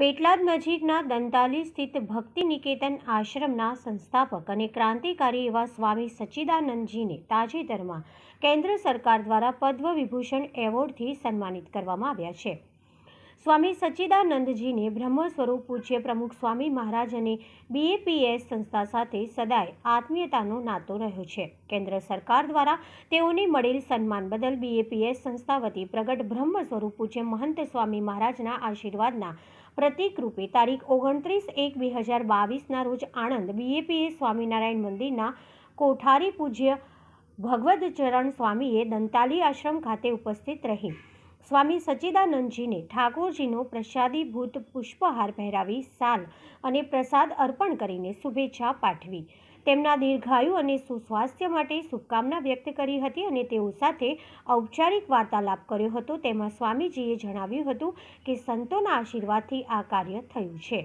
પેટલાદ નજીકના દંતાલી સ્થિત ભક્તિ નિકેતન આશ્રમના સંસ્થાપક અને ક્રાંતિકારી એવા સ્વામી સચ્ચિદાનંદજીને તાજેતરમાં કેન્દ્ર સરકાર દ્વારા પદ્મ વિભૂષણ એવોર્ડથી સન્માનિત કરવામાં આવ્યા છે. સ્વામી સચ્ચિદાનંદજીને બ્રહ્મ સ્વરૂપ પૂજ્ય પ્રમુખ સ્વામી મહારાજ અને બીએપીએસ સંસ્થા સાથે સદાય આત્મીયતાનો નાતો રહ્યો છે. કેન્દ્ર સરકાર દ્વારા તેઓને મળેલ સન્માન બદલ બીએપીએસ સંસ્થા વતી પ્રગટ બ્રહ્મ સ્વરૂપ પૂજ્ય મહંત સ્વામી મહારાજના આશીર્વાદના પ્રતિકરૂપે તારીખ ઓગણત્રીસ એક બે હજાર બાવીસના રોજ આણંદ બીએપીએસ સ્વામિનારાયણ મંદિરના કોઠારી પૂજ્ય ભગવદચરણ સ્વામીએ દંતાલી આશ્રમ ખાતે ઉપસ્થિત રહી. સ્વામી સચ્ચિદાનંદજીને ઠાકોરજીનો પ્રસાદીભૂત પુષ્પહાર પહેરાવી સાલ અને પ્રસાદ અર્પણ કરીને શુભેચ્છા પાઠવી. તેમના દીર્ઘાયુ અને સુસ્વાસ્થ્ય માટે શુભકામના વ્યક્ત કરી હતી અને તેઓ સાથે ઔપચારિક વાર્તાલાપ કર્યો હતો. તેમાં સ્વામીજીએ જણાવ્યું હતું કે સંતોના આશીર્વાદથી આ કાર્ય થયું છે.